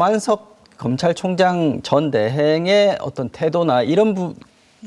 노만석 검찰총장 전 대행의 어떤 태도나 이런 부,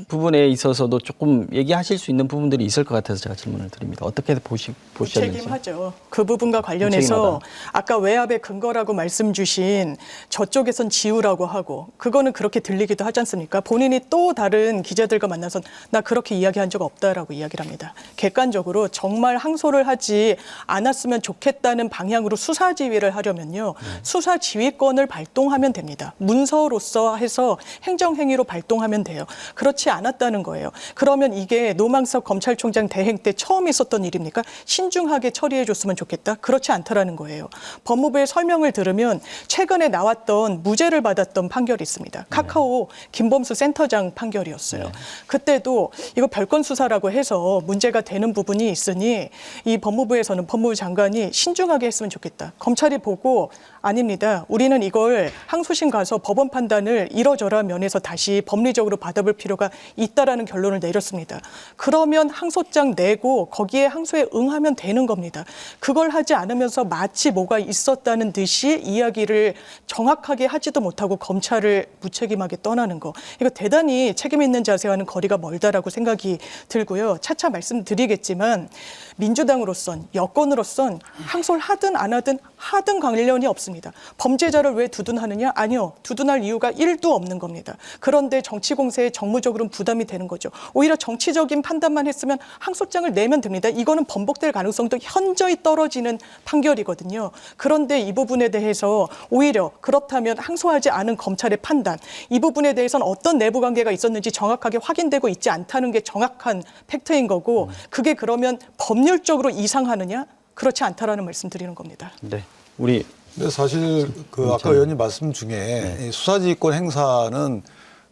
부분에 있어서도 조금 얘기하실 수 있는 부분들이 있을 것 같아서 제가 질문을 드립니다. 어떻게 보시, 보셨는지. 책임하죠. 그 부분과 관련해서. 아까 외압의 근거라고 말씀 주신 저쪽에선 지우라고 하고 그거는 그렇게 들리기도 하지 않습니까? 본인이 또 다른 기자들과 만나서 나 그렇게 이야기한 적 없다라고 이야기를 합니다. 객관적으로 정말 항소를 하지 않았으면 좋겠다는 방향으로 수사 지휘를 하려면요. 수사 지휘권을 발동하면 됩니다. 문서로서 해서 행정행위로 발동하면 돼요. 그렇지 않았다는 거예요. 그러면 이게 노망석 검찰총장 대행 때 처음 있었던 일입니까? 신중하게 처리해 줬으면 좋겠다. 그렇지 않다라는 거예요. 법무부의 설명을 들으면 최근에 나왔던 무죄를 받았던 판결이 있습니다. 카카오 김범수 센터장 판결이었어요. 그때도 이거 별건 수사라고 해서 문제가 되는 부분이 있으니 이 법무부에서는 법무부 장관이 신중하게 했으면 좋겠다. 검찰이 보고 아닙니다. 우리는 이걸 항소심 가서 법원 판단을 이러저러한 면에서 다시 법리적으로 받아볼 필요가 있다라는 결론을 내렸습니다. 그러면 항소장 내고 거기에 항소에 응하면 되는 겁니다. 그걸 하지 않으면서 마치 뭐가 있었다는 듯이 이야기를 정확하게 하지도 못하고 검찰을 무책임하게 떠나는 거. 이거 대단히 책임 있는 자세와는 거리가 멀다라고 생각이 들고요. 차차 말씀드리겠지만 민주당으로선 여권으로선 항소를 하든 안 하든 하든 관련이 없습니다. 범죄자를 왜 두둔하느냐? 아니요. 두둔할 이유가 1도 없는 겁니다. 그런데 정치 공세에 정무적으로 는 부담이 되는 거죠. 오히려 정치적인 판단만 했으면 항소장을 내면 됩니다. 이거는 번복될 가능성도 현저히 떨어지는 판결이거든요. 그런데 이 부분에 대해서 오히려 그렇다면 항소하지 않은 검찰의 판단, 이 부분에 대해서는 어떤 내부 관계가 있었는지 정확하게 확인되고 있지 않다는 게 정확한 팩트인 거고 그게 그러면 법률적으로 이상하느냐? 그렇지 않다라는 말씀 드리는 겁니다. 네. 우리 근데 사실 그 아까 의원님 말씀 중에 이 수사지휘권 행사는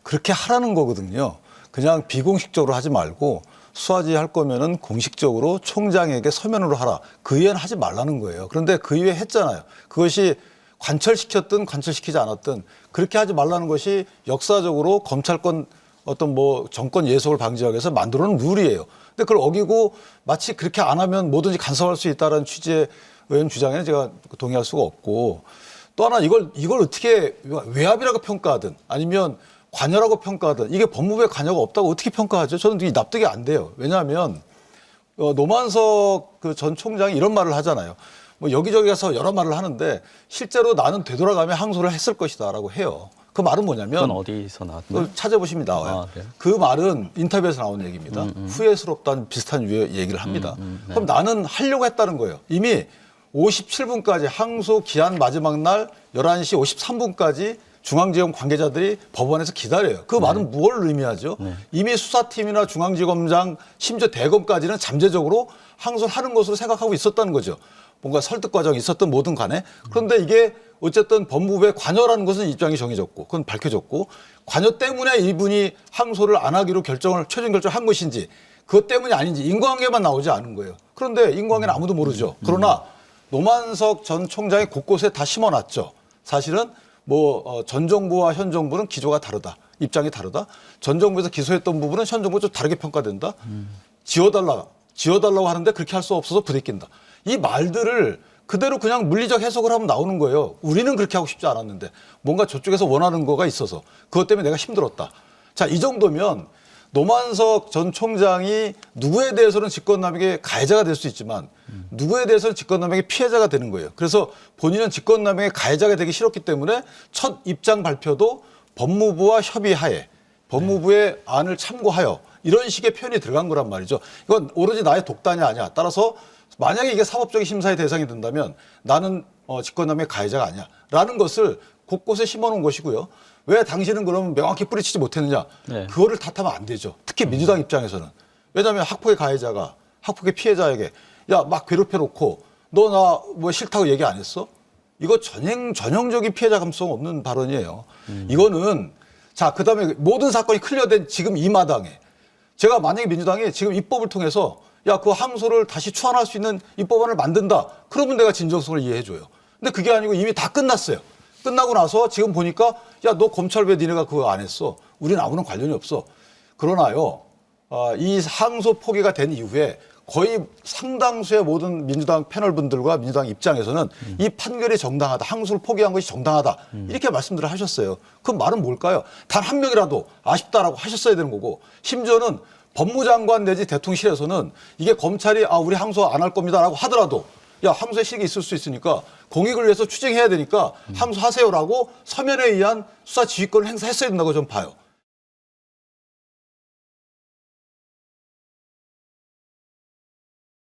그렇게 하라는 거거든요. 그냥 비공식적으로 하지 말고 수사지 할 거면은 공식적으로 총장에게 서면으로 하라. 그 이외는 하지 말라는 거예요. 그런데 그 이외에 했잖아요. 그것이 관철시켰든 관철시키지 않았든 그렇게 하지 말라는 것이 역사적으로 검찰권 어떤 뭐 정권 예속을 방지하기 위해서 만들어 놓은 룰이에요. 근데 그걸 어기고 마치 그렇게 안 하면 뭐든지 간섭할 수 있다는 취지의 의원 주장에는 제가 동의할 수가 없고 또 하나 이걸 이걸 어떻게 외압이라고 평가하든 아니면 관여라고 평가하든 이게 법무부에 관여가 없다고 어떻게 평가하죠? 저는 이게 납득이 안 돼요. 왜냐하면 어, 노만석 그 전 총장이 이런 말을 하잖아요. 뭐 여기저기 가서 여러 말을 하는데 실제로 나는 되돌아가면 항소를 했을 것이다라고 해요. 그 말은 뭐냐면 그건 어디서 나왔나요? 찾아보시면 나와요. 아? 그 말은 인터뷰에서 나온 얘기입니다. 후회스럽다는 비슷한 유의 얘기를 합니다. 네. 그럼 나는 하려고 했다는 거예요. 이미 57분까지 항소 기한 마지막 날 11시 53분까지 중앙지검 관계자들이 법원에서 기다려요. 그 말은 무엇을 의미하죠? 이미 수사팀이나 중앙지검장 심지어 대검까지는 잠재적으로 항소를 하는 것으로 생각하고 있었다는 거죠. 뭔가 설득 과정이 있었던 뭐든 간에. 그런데 이게 어쨌든 법무부의 관여라는 것은 입장이 정해졌고 그건 밝혀졌고 관여 때문에 이분이 항소를 안 하기로 결정을 최종 결정한 것인지 그것 때문이 아닌지 인과관계만 나오지 않은 거예요. 그런데 인과관계는 아무도 모르죠. 그러나 노만석 전 총장이 곳곳에 다 심어놨죠. 사실은 뭐 전 정부와 현 정부는 기조가 다르다. 입장이 다르다. 전 정부에서 기소했던 부분은 현 정부가 좀 다르게 평가된다. 지워달라. 지워달라고 하는데 그렇게 할 수 없어서 부대낀다. 이 말들을 그대로 그냥 물리적 해석을 하면 나오는 거예요. 우리는 그렇게 하고 싶지 않았는데 뭔가 저쪽에서 원하는 거가 있어서 그것 때문에 내가 힘들었다. 자, 이 정도면 노만석 전 총장이 누구에 대해서는 직권남용의 가해자가 될 수 있지만 누구에 대해서는 직권남용의 피해자가 되는 거예요. 그래서 본인은 직권남용의 가해자가 되기 싫었기 때문에 첫 입장 발표도 법무부와 협의하에 법무부의 안을 참고하여 이런 식의 표현이 들어간 거란 말이죠. 이건 오로지 나의 독단이 아니야. 따라서 만약에 이게 사법적인 심사의 대상이 된다면 나는 어, 직권남용의 가해자가 아니야. 라는 것을 곳곳에 심어놓은 것이고요. 왜 당신은 그러면 명확히 뿌리치지 못했느냐. 네. 그거를 탓하면 안 되죠. 특히 민주당 입장에서는. 왜냐하면 학폭의 가해자가 학폭의 피해자에게 야 막 괴롭혀놓고 너 나 뭐 싫다고 얘기 안 했어? 이거 전형 전형적인 피해자 감성 없는 발언이에요. 이거는 자 그다음에 모든 사건이 클리어된 지금 이 마당에 제가 만약에 민주당이 지금 입법을 통해서 야 그 항소를 다시 추환할 수 있는 입법안을 만든다. 그러면 내가 진정성을 이해해 줘요. 근데 그게 아니고 이미 다 끝났어요. 끝나고 나서 지금 보니까 야 너 검찰 왜 니네가 그거 안 했어? 우리는 아무런 관련이 없어. 그러나요. 어, 이 항소 포기가 된 이후에 거의 상당수의 모든 민주당 패널 분들과 민주당 입장에서는 이 판결이 정당하다, 항소를 포기한 것이 정당하다 이렇게 말씀들을 하셨어요. 그 말은 뭘까요? 단 한 명이라도 아쉽다라고 하셨어야 되는 거고 심지어는 법무장관 내지 대통령실에서는 이게 검찰이 아 우리 항소 안 할 겁니다라고 하더라도 야 항소의 실익이 있을 수 있으니까 공익을 위해서 추징해야 되니까 항소하세요라고 서면에 의한 수사 지휘권을 행사했어야 된다고 좀 봐요.